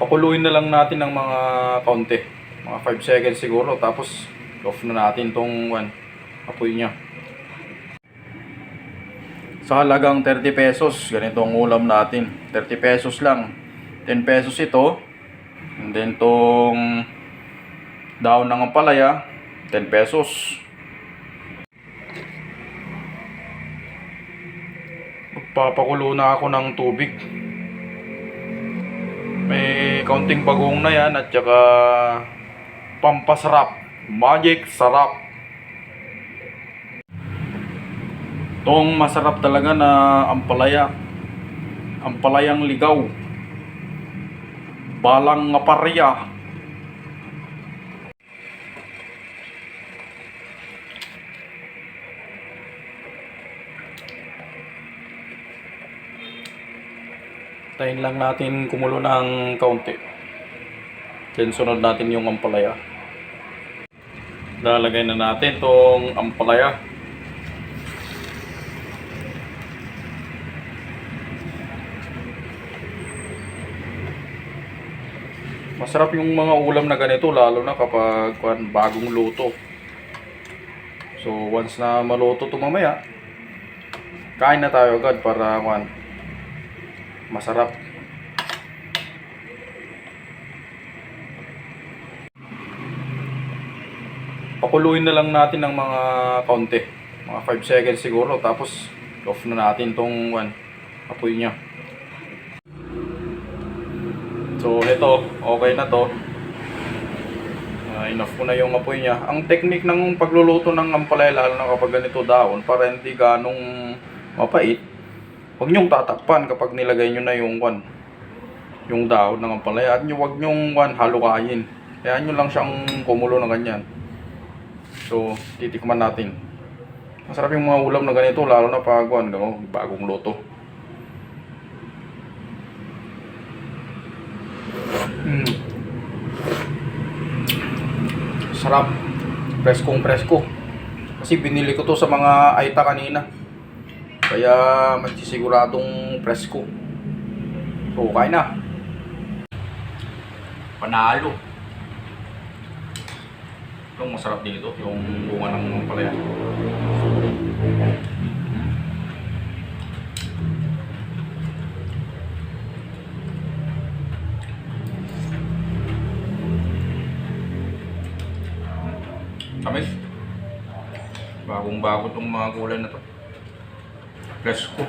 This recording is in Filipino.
Pakuluin na lang natin ng mga kaunti. Mga 5 seconds siguro. Tapos off na natin tong one, apoy niya. Sa halagang 30 pesos, ganito ang ulam natin. 30 pesos lang. 10 pesos ito. And then tong daon ng ampalaya, 10 pesos. Magpapakulo na ako ng tubig. May kaunting bagong na yan at saka pampasarap. Magic sarap. Itong masarap talaga na ampalaya. Ampalayang ligaw. Balang ngaparya. Tayin lang natin kumulo ng kaunti. Then sunod natin yung ampalaya. Lalagay na natin tong ampalaya. Masarap yung mga ulam na ganito lalo na kapag bagong luto. So once na maluto to mamaya, kain na tayo agad para kuwan, masarap. Pakuluin na lang natin ng mga kaunti. Mga 5 seconds siguro. Tapos off na natin tong one, apoy niya. So ito, okay na to. Ah, enough ko na yung apoy niya. Ang technique ng pagluluto ng ampalaya lalo na kapag ganito daon para hindi ganong mapait. Huwag niyong tatakpan kapag nilagay niyo na yung one, yung daon ng ampalaya at niyo wag niyong one halukayin. Kaya niyo lang siyang kumulo na ganyan. So, titikman natin. Masarap yung mga ulam na ganito lalo na pag gano, bagong luto. Mm. Sarap. Preskong presko. Kasi binili ko to sa mga Aita kanina. Kaya magsisiguradong presko. So, kain na. Panalo. Itong masarap dito, yung bunga ng palaya. Tamis. Bagong bago tong mga gulay na to plus ko.